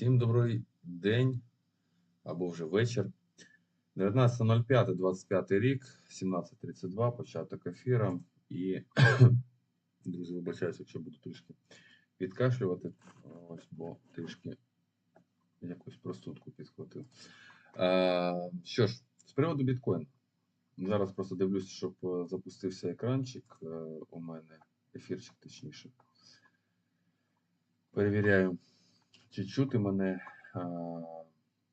Всім добрий день або вже вечір. 19.05.25 рік, 17.32, початок ефіра. І, друзі, вибачаюся, якщо буду трішки підкашлювати. Ось, бо трішки якусь простудку підхватив. Е, що ж, з приводу біткоін. Зараз просто дивлюся, щоб е, запустився екранчик е, у мене, ефірчик точніше. Перевіряю, чи чути мене. А,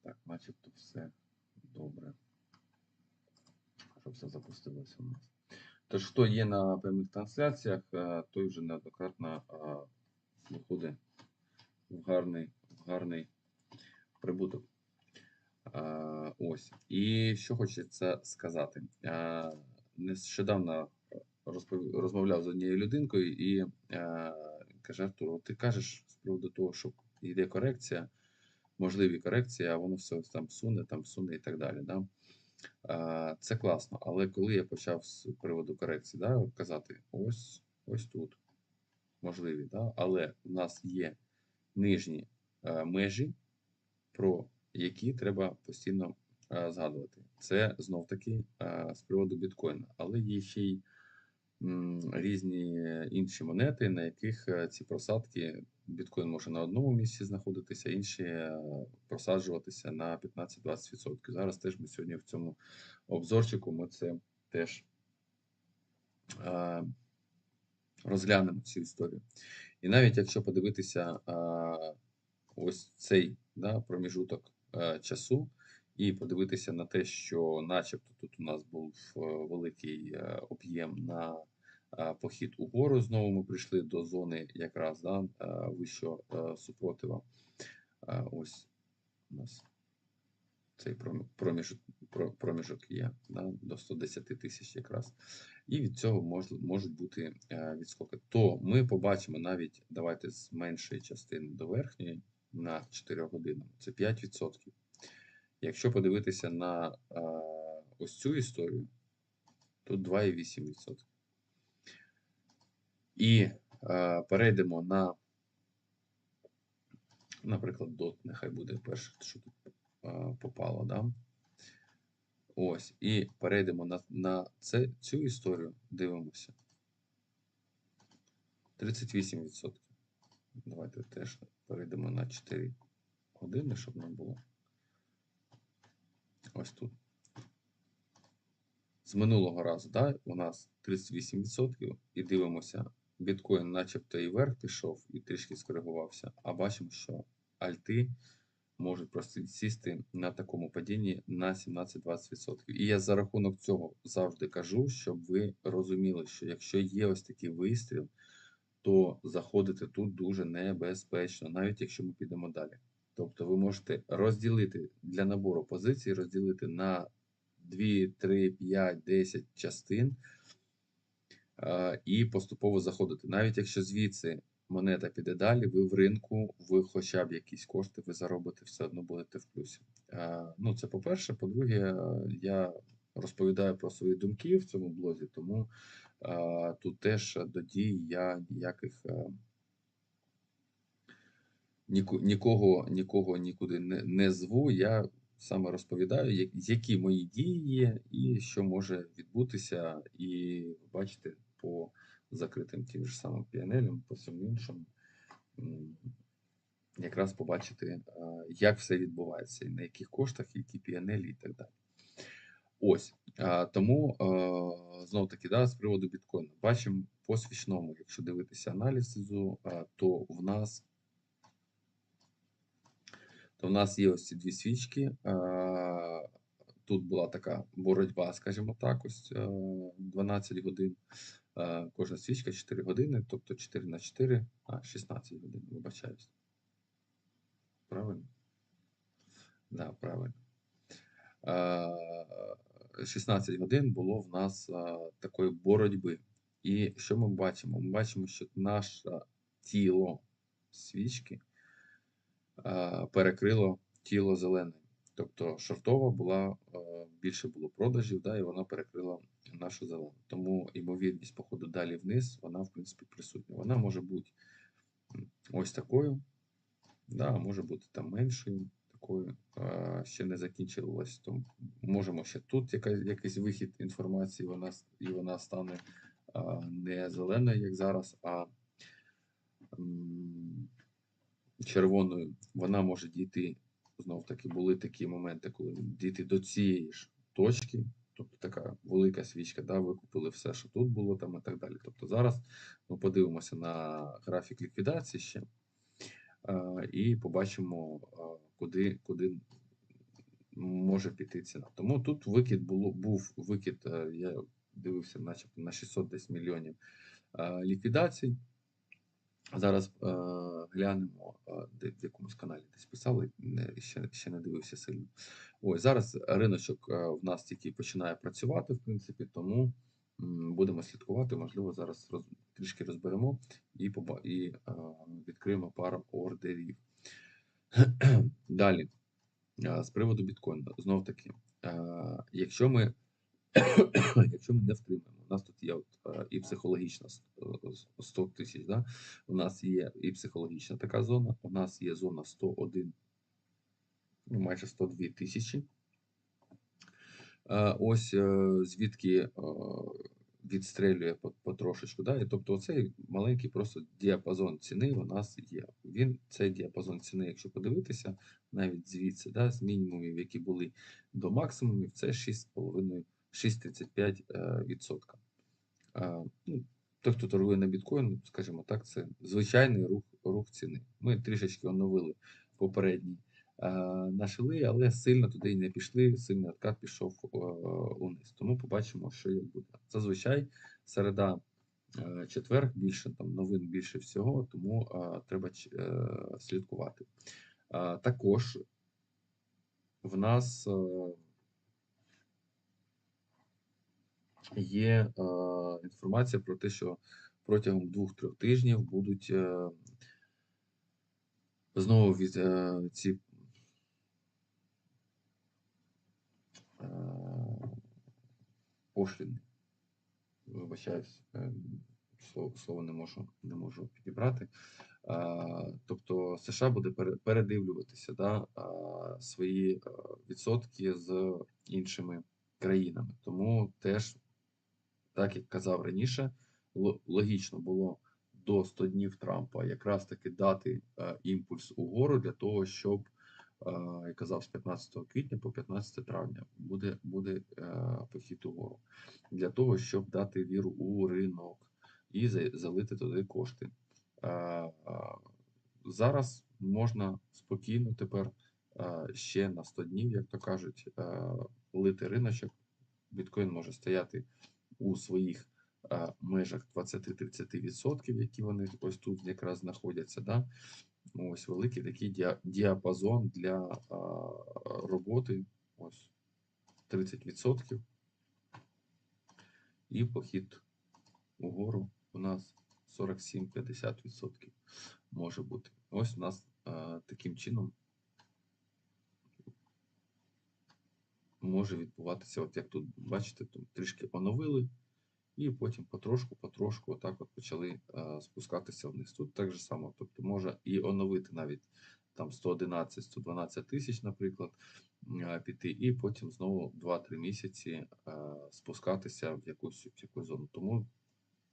так, начебто все добре. Щоб все запустилося у нас. Тож, хто є на прямих трансляціях, той вже неоднократно виходить в гарний, в гарний прибуток. А, ось. І що хочеться сказати. А, нещодавно розпов... розмовляв з однією людинкою і а, каже: Артур, ти кажеш з приводу того, що йде корекція, можливі корекції, а воно все там суне, там суне і так далі. Да? Це класно. Але коли я почав з приводу корекції да, казати, ось ось тут можливі, да? але в нас є нижні а, межі, про які треба постійно а, згадувати. Це знов таки з приводу біткоїна, але є ще й різні інші монети, на яких е, ці просадки біткоін може на одному місці знаходитися, інші е, просаджуватися на 15-20%. Зараз теж ми сьогодні в цьому обзорчику ми це теж е, розглянемо цю історію. І навіть якщо подивитися е, ось цей да, проміжуток часу, і подивитися на те, що, начебто, тут у нас був великий об'єм на похід угору. Знову ми прийшли до зони якраз да, е, вищого е, супротива. Е, Ось у нас цей проміжок, проміжок є да, до 110 тисяч якраз. І від цього мож, можуть бути е, відскоки. То ми побачимо навіть, давайте з меншої частини до верхньої на 4 години. Це 5%. Якщо подивитися на е, ось цю історію, тут 2,8%. І е, перейдемо на, наприклад, дот, нехай буде перше, що тут е, попало. Да? Ось. І перейдемо на, на це, цю історію, дивимося. 38%. Давайте теж перейдемо на 4 години, щоб нам було. Ось тут. З минулого разу, да, у нас 38% і дивимося, біткоін начебто і вверх пішов, і трішки скоригувався, а бачимо, що альти можуть просто сісти на такому падінні на 17-20%. І я за рахунок цього завжди кажу, щоб ви розуміли, що якщо є ось такий вистріл, то заходити тут дуже небезпечно, навіть якщо ми підемо далі. Тобто ви можете розділити для набору позицій, розділити на 2, 3, 5, 10 частин і поступово заходити. Навіть якщо звідси монета піде далі, ви в ринку, ви хоча б якісь кошти ви заробите, все одно будете в плюсі. Е, Ну, це по-перше. По-друге, е, я розповідаю про свої думки в цьому блозі, тому е, тут теж до дій я ніяких. е, нікого, нікого нікуди не, не зву. Я саме розповідаю, як- які мої дії є і що може відбутися, і бачите, по закритим тим ж самим PNL, по всьому іншому, якраз побачити, як все відбувається, і на яких коштах, які PNL і так далі. Ось тому знов таки, да, з приводу біткоїну, бачимо по свічному, якщо дивитися аналізу, то в нас то в нас є ось ці дві свічки. Тут була така боротьба, скажімо так, ось е, 12 годин. Е, Кожна свічка 4 години, тобто 4 на 4, а 16 годин, вибачаюсь. Правильно? Да, правильно. Е, 16 годин було в нас е, такої боротьби. І що ми бачимо? Ми бачимо, що наше тіло свічки е, перекрило тіло зелене. Тобто шортова була, е, більше було продажів, да, і вона перекрила нашу зелену. Тому ймовірність походу далі вниз, вона в принципі присутня. Вона може бути ось такою. Да, може бути там меншою такою, ще не закінчилось. То можемо ще тут якийсь вихід інформації, вона, і вона стане не зеленою, як зараз, а червоною. Вона може дійти, знов таки, були такі моменти, коли дійти до цієї ж точки. Тобто така велика свічка, да, викупили все, що тут було там і так далі. Тобто зараз ми подивимося на графік ліквідації ще і побачимо, куди, куди може піти ціна. Тому тут викид було, був викид, е, я дивився, начебто на 600 десь мільйонів ліквідацій. Зараз е, глянемо, е, де в якомусь каналі десь писали, не, ще, ще не дивився сильно. Ось зараз риночок е, в нас тільки починає працювати, в принципі, тому м, будемо слідкувати. Можливо, зараз роз, трішки розберемо і, і е, відкриємо пару ордерів. Далі, е, з приводу біткоїну, знов таки, е, якщо ми якщо ми не втримаємо, у нас тут є от, е, і психологічна с- е, с- 100 тисяч, да? у нас є і психологічна така зона, у нас є зона 101, ну, майже 102 тисячі. Е, Ось звідки відстрелює потрошечку. Да? Тобто оцей маленький просто діапазон ціни у нас є. Він, цей діапазон ціни, якщо подивитися, навіть звідси, да, з мінімумів, які були до максимумів, це 6,5 6,35%. е, Ну, той, хто торгує на біткоін, скажімо так, це звичайний рух, рух ціни. Ми трішечки оновили попередній е, наші ли, але сильно туди й не пішли, сильний откат пішов е, униз. Тому побачимо, що як буде. Зазвичай середа, четвер більше там новин більше всього, тому треба слідкувати. Також в нас е, є е, інформація про те, що протягом двох-трьох тижнів будуть е, знову від е, ці пошліни. Вибачаюсь, слово, слово не можу, не можу підібрати. Тобто США буде пере- передивлюватися да, свої відсотки з іншими країнами. Тому теж, так як казав раніше, логічно було до 100 днів Трампа якраз таки дати е, імпульс угору для того, щоб е, я казав, з 15 квітня по 15 травня буде, буде е, похід угору для того, щоб дати віру у ринок і залити туди кошти. Зараз можна спокійно тепер ще на 100 днів, як то кажуть, лити риночок. Біткоін може стояти у своїх е, межах 20-30%, які вони ось тут якраз знаходяться. Да? Ось великий такий діапазон для а, роботи. Ось 30%. І похід угору у нас 47-50% може бути. Ось у нас а, таким чином може відбуватися, от як тут бачите, тут трішки оновили, і потім потрошку, потрошку, отак от почали а, спускатися вниз. Тут так же само, тобто може і оновити навіть там 111-112 тисяч, наприклад, а, піти, і потім знову 2-3 місяці а, спускатися в якусь, в якусь зону. Тому,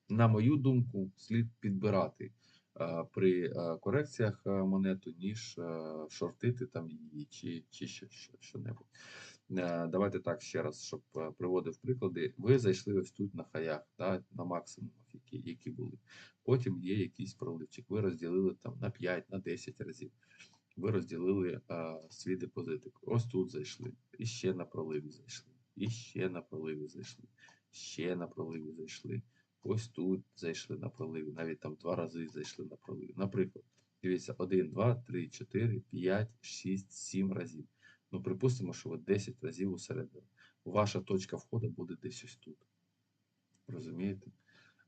на мою думку, слід підбирати при корекціях монету, ніж шортити там її чи, чи ще що, що-небудь. Е, Давайте так ще раз, щоб е, приводив приклади. Ви зайшли ось тут на хаях, да, на максимумах, які, які були. Потім є якийсь проливчик. Ви розділили там на 5, на 10 разів. Ви розділили а, свій депозитик. Ось тут зайшли. І ще на проливі зайшли. І ще на проливі зайшли. Ще на проливі зайшли. Ось тут зайшли на проливі. Навіть там два рази зайшли на проливі. Наприклад, дивіться, 1, 2, 3, 4, 5, 6, 7 разів. Ну, припустимо, що ви 10 разів усередину. Ваша точка входу буде десь ось тут. Розумієте?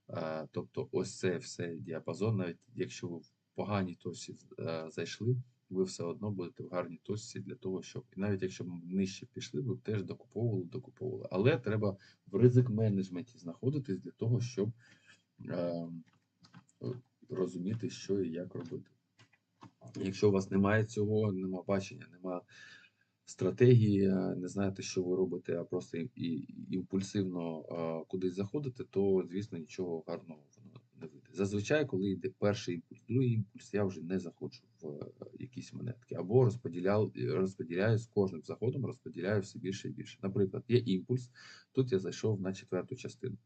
А, тобто, ось це все діапазон, навіть якщо ви в поганій точці е, зайшли, ви все одно будете в гарній точці для того, щоб і навіть якщо б нижче пішли, ви б теж докуповували, докуповували. Але треба в ризик менеджменті знаходитись для того, щоб е, розуміти, що і як робити. Якщо у вас немає цього, нема бачення, нема стратегії, е, не знаєте, що ви робите, а просто і, імпульсивно е, кудись заходите, то, звісно, нічого гарного воно не вийде. Зазвичай, коли йде перший імпульс, другий імпульс, я вже не заходжу в е, якісь монетки. Або розподіляв, розподіляю з кожним заходом, розподіляю все більше і більше. Наприклад, є імпульс, тут я зайшов на четверту частину.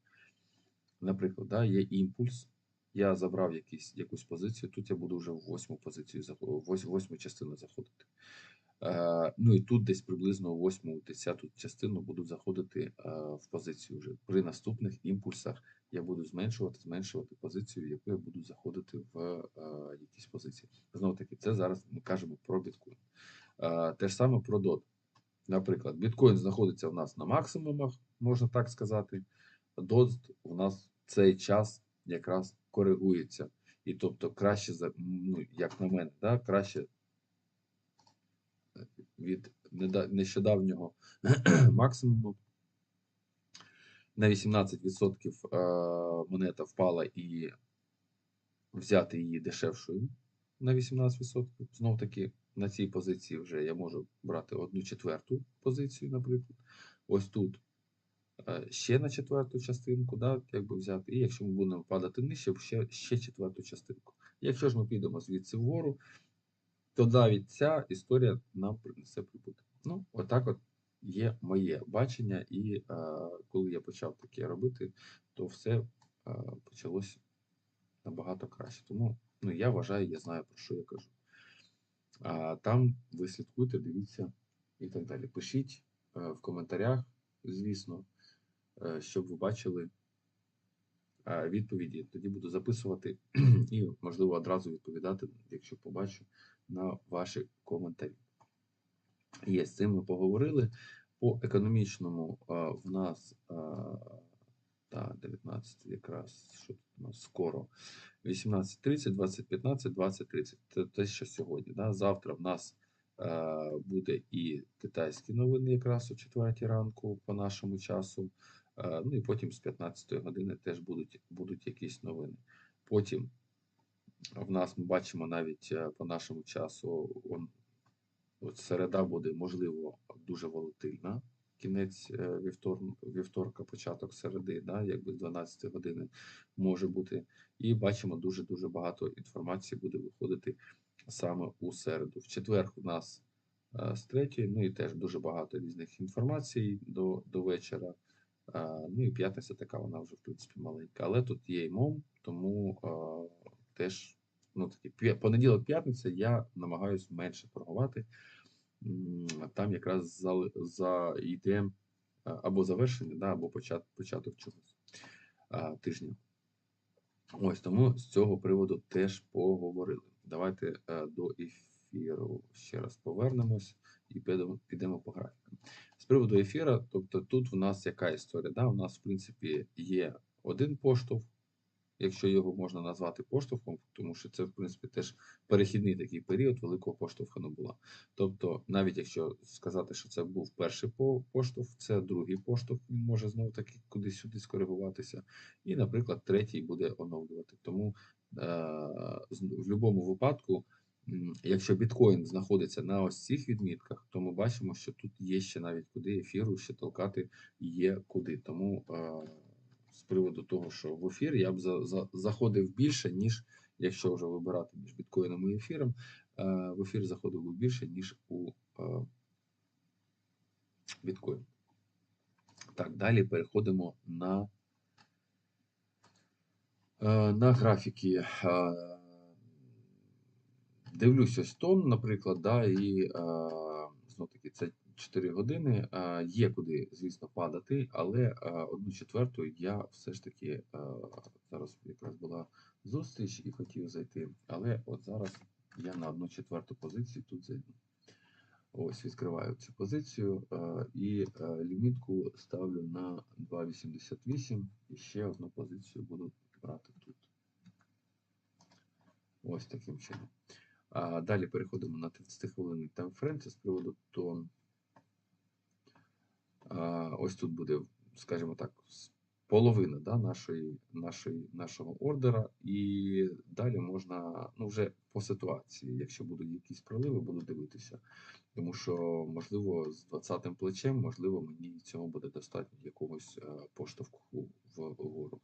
Наприклад, да, є імпульс. Я забрав якісь, якусь позицію, тут я буду вже в восьму позицію, вось- восьму частину заходити. Е, ну і тут десь приблизно в 8-10 частину буду заходити е, в позицію вже. При наступних імпульсах я буду зменшувати, зменшувати позицію, в яку я буду заходити в е, якісь позиції. Знову таки, це зараз ми кажемо про біткоін. Те ж саме про DOT. Наприклад, біткоін знаходиться у нас на максимумах, можна так сказати. DOT у нас цей час якраз коригується. І тобто краще, ну, як на мене, да, краще від нещодавнього максимуму. На 18% е, монета впала і взяти її дешевшою на 18%. Знов таки на цій позиції вже я можу брати одну четверту позицію, наприклад. Ось тут е, ще на четверту частинку, да, якби взяти. І якщо ми будемо падати нижче, ще, ще четверту частинку. Якщо ж ми підемо звідси вгору, то навіть ця історія нам принесе прибуток. Ну, отак от є моє бачення, і е, коли я почав таке робити, то все е, почалось набагато краще. Тому ну, я вважаю, я знаю, про що я кажу. А там ви слідкуйте, дивіться і так далі. Пишіть е, в коментарях, звісно, е, щоб ви бачили е, відповіді. Тоді буду записувати і, можливо, одразу відповідати, якщо побачу на ваші коментарі. Є, з цим ми поговорили. По економічному в нас та, 19 якраз що тут у нас скоро. 18.30, 20.15, 20.30. Це те, що сьогодні. Да? Завтра в нас буде і китайські новини якраз о 4 ранку по нашому часу. Ну і потім з 15 години теж будуть, будуть якісь новини. Потім в нас ми бачимо навіть е, по нашому часу, он, от середа буде, можливо, дуже волатильна. Кінець е, вівтор, вівторка, початок середи, да, якби з 12 години може бути. І бачимо, дуже-дуже багато інформації буде виходити саме у середу. В четвер у нас е, з третьої, ну і теж дуже багато різних інформацій до, до вечора. Ну і п'ятниця така, вона вже в принципі маленька. Але тут є і мом, тому теж ну, такі, понеділок-п'ятниця я намагаюся менше торгувати. Там якраз за, за йде або завершення, да, або почат, початок чогось а, тижня. Ось тому з цього приводу теж поговорили. Давайте е, до ефіру ще раз повернемось і підемо, підемо по графікам. З приводу ефіра, тобто тут в нас яка історія? Да? У нас, в принципі, є один поштовх, якщо його можна назвати поштовхом, тому що це, в принципі, теж перехідний такий період, великого поштовха не було. Тобто, навіть якщо сказати, що це був перший по- поштовх, це другий поштовх, він може знову таки кудись-сюди скоригуватися. І, наприклад, третій буде оновлювати. Тому е, в будь-якому випадку, якщо біткоін знаходиться на ось цих відмітках, то ми бачимо, що тут є ще навіть куди ефіру ще толкати є куди. Тому е, з приводу того, що в ефір я б за, за, заходив більше, ніж якщо вже вибирати між біткоїном і ефіром, е, в ефір заходив би більше, ніж у е, біткоін. Так, далі переходимо на, е, на графіки. Дивлюсь ось тон, наприклад, да, і знов таки це 4 години. Е, є куди, звісно, падати, але е, одну четверту я все ж таки е, зараз якраз була зустріч і хотів зайти. Але от зараз я на одну четверту позицію тут зайду. Ось відкриваю цю позицію і лімітку ставлю на 2,88 і ще одну позицію буду брати тут. Ось таким чином. Далі переходимо на 30 хвилинний таймфрейм. Це з приводу тон. Ось тут буде, скажімо так, половина да, нашої, нашої, нашого ордера, і далі можна ну, вже по ситуації, якщо будуть якісь проливи, буду дивитися. Тому що, можливо, з 20-м плечем, можливо, мені цього буде достатньо якогось е, поштовху вгору.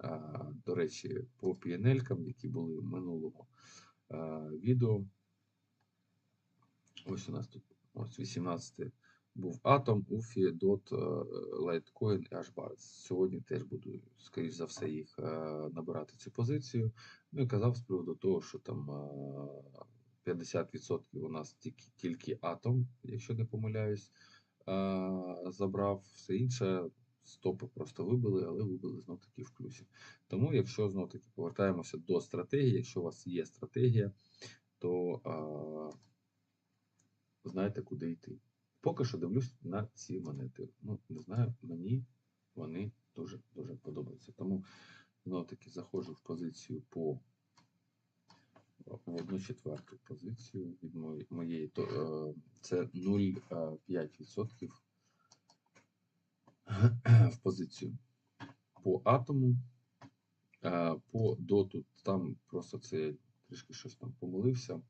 Е, До речі, по пієнелькам, які були в минулому е, відео. Ось у нас тут ось 18 був Atom, UFI, DOT, е, Litecoin і HBAR. Сьогодні теж буду, скоріш за все, їх е, набирати цю позицію. Ну і казав з приводу того, що там е, 50% у нас тільки, тільки Atom, якщо не помиляюсь, е, забрав все інше. Стопи просто вибили, але вибили знов таки в плюсі. Тому, якщо знов таки повертаємося до стратегії, якщо у вас є стратегія, то а, знаєте, куди йти. Поки що дивлюсь на ці монети. Ну, не знаю, мені вони дуже дуже подобаються. Тому знов таки заходжу в позицію по в одну четверту позицію від моєї, то, е, це 0,5% в позицію по атому, е, по доту, там просто це трішки щось там помилився.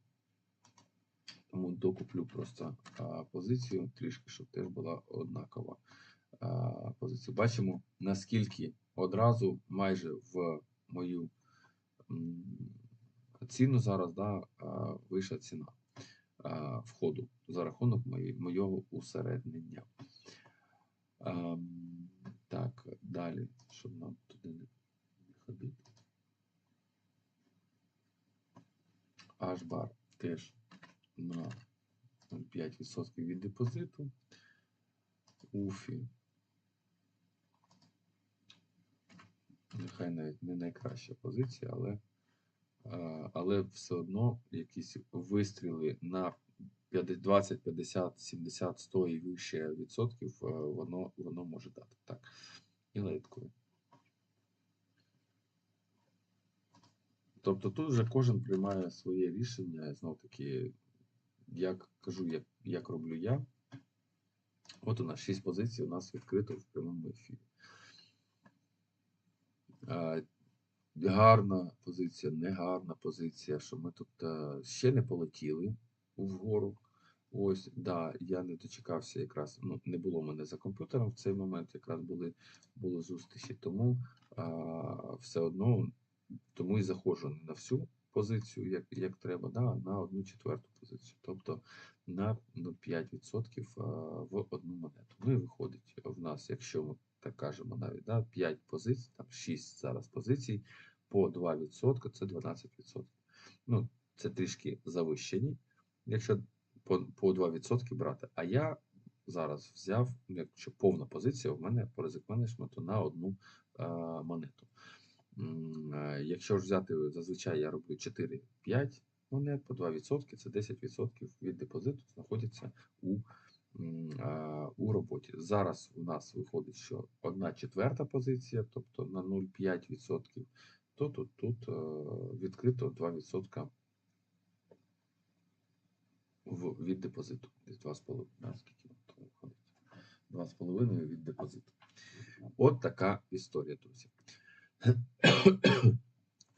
Тому докуплю просто а, позицію, трішки, щоб теж була однакова а, позиція. Бачимо, наскільки одразу майже в мою ціну зараз да, а, вийшла ціна а, входу за рахунок мої, моєго усереднення. А, так, далі, щоб нам туди не ходити. H-бар теж на 0,5% від депозиту. Уфі. Нехай навіть не найкраща позиція, але але все одно якісь вистріли на 20, 50, 70, 100 і вище відсотків е, воно воно може дати. Так. І лайткою. Тобто тут вже кожен приймає своє рішення, знов таки як кажу, як, як роблю я. От у нас 6 позицій, у нас відкрито в прямому ефірі. Гарна позиція, негарна позиція, що ми тут ще не полетіли вгору. Ось, да, я не дочекався якраз, ну, не було мене за комп'ютером в цей момент, якраз були були зустрічі, тому а, все одно тому і заходжу не на всю позицію, як як треба, да, на одну четверту позицію, тобто на 0,5% в одну монету. Ну і виходить в нас, якщо ми так кажемо, навіть да, 5 позицій, там 6 зараз позицій по 2%, це 12%. Ну, Це трішки завищені, якщо по, по 2% брати. А я зараз взяв, якщо повна позиція, у мене по ризик менеджменту на одну а, монету. Е, якщо ж взяти, зазвичай я роблю 4-5 монет по 2%, це 10% від депозиту знаходяться у у роботі. Зараз у нас виходить, що 1 четверта позиція, тобто на 0,5%, то тут тут е, відкрито 2% від депозиту. 2,5 скільки виходить? 2,5 від депозиту. От така історія, друзі.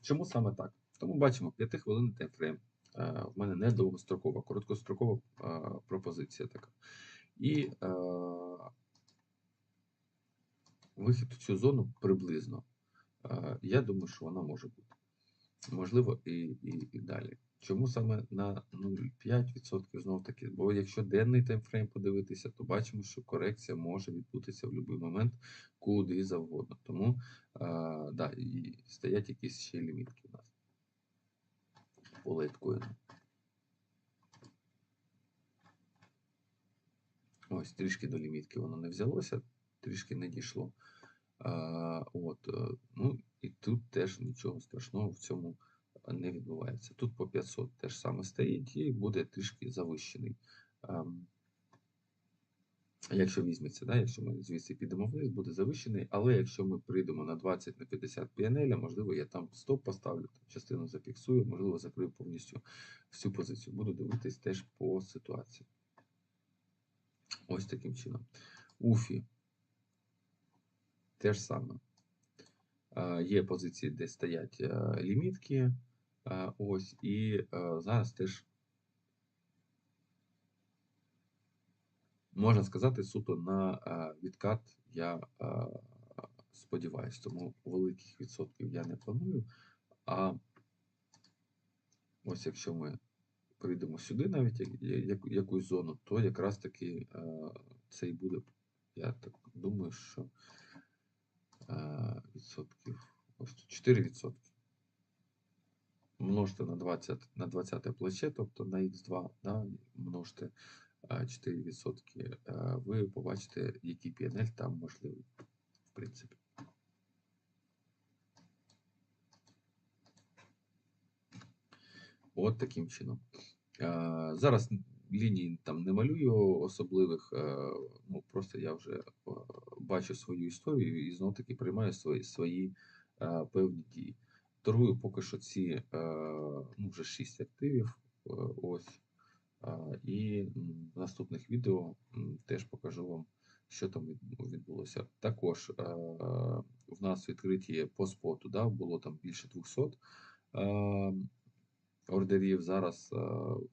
Чому саме так? Тому бачимо 5 хвилин таймфрейм. Е, в мене не довгострокова, короткострокова е, пропозиція така. І е, вихід у цю зону приблизно. Я думаю, що вона може бути. Можливо, і, і, і далі. Чому саме на 0,5% знов таки? Бо якщо денний таймфрейм подивитися, то бачимо, що корекція може відбутися в будь-який момент куди завгодно. Тому а, да, і стоять якісь ще лімітки у нас по лайткоїну. Ось, трішки до лімітки воно не взялося, трішки не дійшло. А, от, е, ну І тут теж нічого страшного в цьому не відбувається. Тут по 500 теж саме стоїть і буде трішки завищений. Ем, якщо візьметься, да, якщо ми звідси підемо вниз, буде завищений, але якщо ми прийдемо на 20 на 50 PNL, можливо, я там стоп поставлю, там частину зафіксую, можливо, закрию повністю всю позицію. Буду дивитись теж по ситуації. Ось таким чином. Уфі. Те ж саме. Е, Є позиції, де стоять е, лімітки. е, Ось, і зараз теж можна сказати, суто на відкат я сподіваюся, тому великих відсотків я не планую. А ось якщо ми прийдемо сюди, навіть як- як- якусь зону, то якраз таки це буде, я так думаю, що відсотків, ось 4 відсотки. Множте на 20, на 20 плече, тобто на Х2, да, множте е, 4 відсотки, е, ви побачите, який PNL там можливий, в принципі. От таким чином. Е, Зараз ліній там не малюю особливих, е, ну просто я вже е, бачу свою історію і знов таки приймаю свої, свої е, певні дії. Торгую поки що ці ну, вже 6 активів. Ось. І в наступних відео теж покажу вам, що там відбулося. Також в нас відкриті по споту, да, було там більше 200 е, ордерів. Зараз е,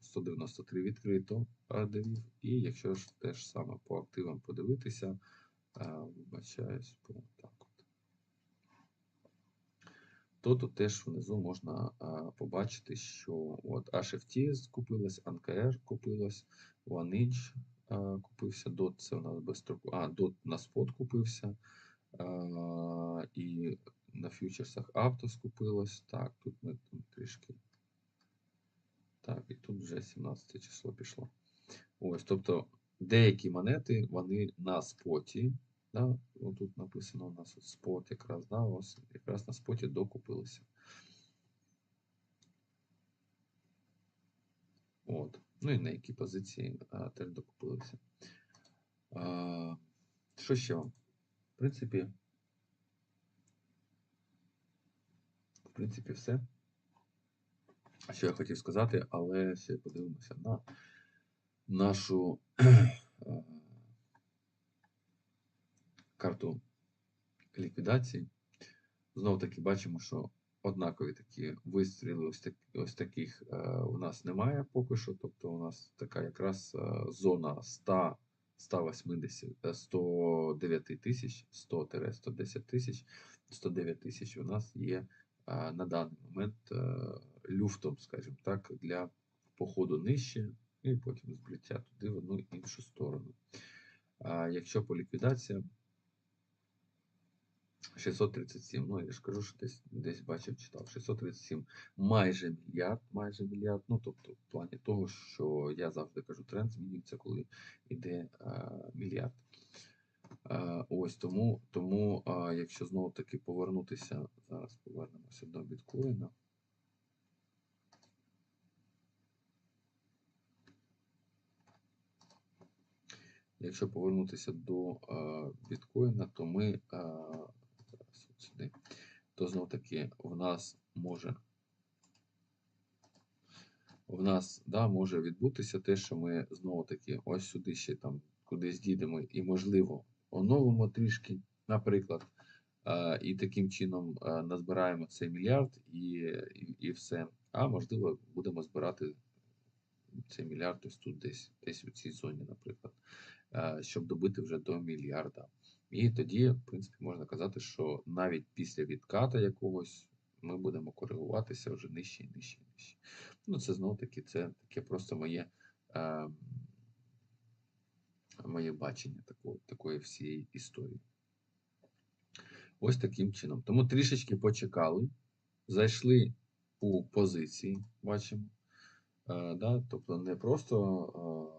193 відкрито ордерів. І якщо ж теж саме по активам подивитися, е, вибачаюсь, по так от. То тут теж внизу можна побачити, що от HFT скупилась, NKR купилась, OneInch купився, DOT це у нас без строку. А, DOT на спот купився. І на фьючерсах авто скупилось. Так, тут ми трішки. Так, і тут вже 17 число пішло. Ось, тобто деякі монети, вони на споті. Да? Тут написано у нас от спот якраз, да? ось якраз на споті докупилися. От. Ну і на які позиції а, теж докупилися. А, що ще вам? В принципі, в принципі, все. Що я хотів сказати, але ще подивимося на нашу е, карту ліквідації. Знову таки бачимо, що однакові такі вистріли ось, так, ось таких е, у нас немає поки що. Тобто у нас така якраз е, зона 100, 180, е, 109 тисяч, 100-110 тисяч, 109 тисяч у нас є на даний момент люфтом, скажімо так, для походу нижче і потім зблиття туди в одну іншу сторону. А якщо по ліквідаціям 637, ну я ж кажу, що десь, десь бачив, читав. 637 майже мільярд, майже мільярд. Ну, тобто, в плані того, що я завжди кажу, тренд змінюється, коли йде а, мільярд. А, ось тому, тому а, якщо знову таки повернутися, зараз повернемося до біткоїна. Якщо повернутися до біткоїна, то ми от сюди, то знов таки в нас може в нас да, може відбутися те, що ми знову таки ось сюди ще там кудись дійдемо і, можливо, оновимо трішки, наприклад, і таким чином назбираємо цей мільярд і, і, і все. А можливо, будемо збирати цей мільярд ось тут десь, десь у цій зоні, наприклад, щоб добити вже до мільярда. І тоді, в принципі, можна казати, що навіть після відката якогось ми будемо коригуватися вже нижче і нижче і нижче. Ну, це знову таки, це таке просто моє, е, моє бачення такої, такої всієї історії. Ось таким чином. Тому трішечки почекали, зайшли у позиції, бачимо. Е, да? Тобто не просто е,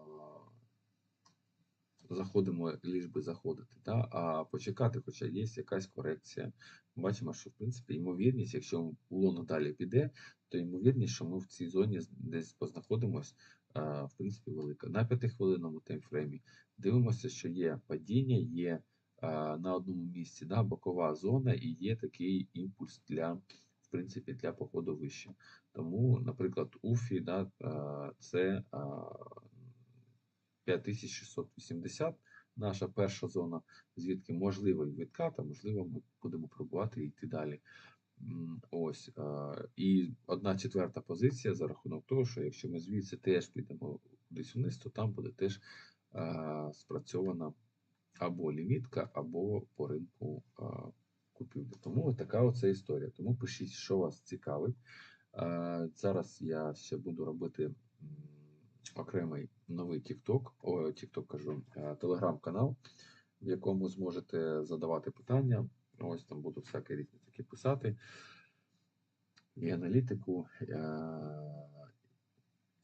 заходимо, ліж би заходити, да? а почекати, хоча є якась корекція. Бачимо, що в принципі ймовірність, якщо лоно далі піде, то ймовірність, що ми в цій зоні десь познаходимось, в принципі, велика. На п'ятихвилинному таймфреймі дивимося, що є падіння, є на одному місці да, бокова зона і є такий імпульс для, в принципі, для походу вище. Тому, наприклад, УФІ да, це 5680 наша перша зона, звідки можливий відкат, а можливо, ми будемо пробувати йти далі. Ось. І одна четверта позиція за рахунок того, що якщо ми звідси теж підемо кудись вниз, то там буде теж спрацьована або лімітка, або по ринку купівлі. Тому така оця історія. Тому пишіть, що вас цікавить. Зараз я ще буду робити окремий новий TikTok, о, TikTok кажу, е, телеграм-канал, в якому зможете задавати питання. Ось там буду всяке різне таке писати. І аналітику, е,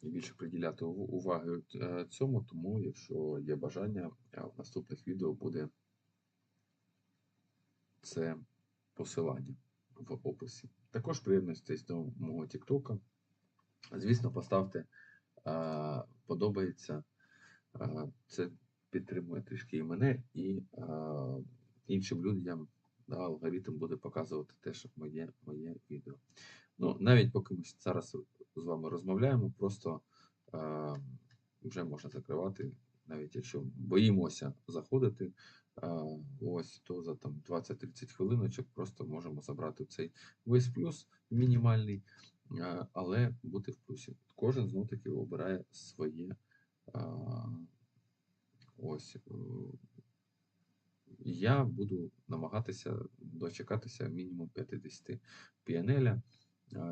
і більше приділяти ув- уваги е, цьому, тому якщо є бажання, в наступних відео буде це посилання в описі. Також приєднуйтесь до мого TikTok. Звісно, поставте подобається. Це підтримує трішки і мене, і іншим людям да, алгоритм буде показувати теж моє, моє відео. Ну, навіть поки ми зараз з вами розмовляємо, просто вже можна закривати, навіть якщо боїмося заходити. Ось то за там 20-30 хвилиночок просто можемо забрати цей весь плюс мінімальний, але бути в плюсі. Кожен знов таки обирає своє. е, Ось е, я буду намагатися дочекатися мінімум 50 PNL е,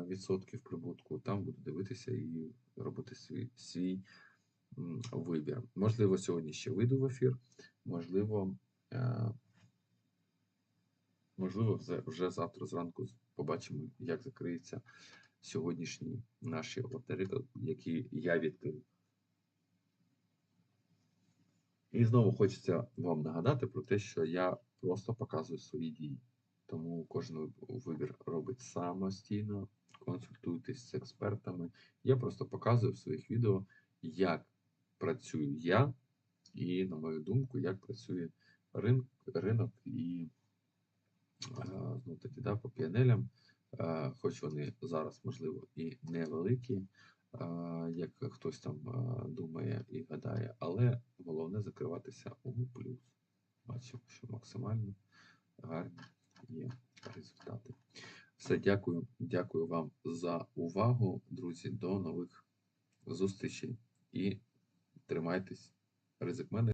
відсотків прибутку. Там буду дивитися і робити свій, свій вибір. Можливо, сьогодні ще вийду в ефір, можливо, е, можливо, вже, завтра зранку побачимо, як закриються сьогоднішні наші ордери, які я відкрив. І знову хочеться вам нагадати про те, що я просто показую свої дії. Тому кожен вибір робить самостійно, консультуйтесь з експертами. Я просто показую в своїх відео, як працюю я, і, на мою думку, як працює ринок, ринок і ну, таки, да, по піанелям, хоч вони зараз, можливо, і невеликі, е, як хтось там е, думає і гадає, але головне закриватися у плюс. Бачимо, що максимально гарні є результати. Все, дякую, дякую вам за увагу, друзі. До нових зустрічей і тримайтесь. Ризик мене.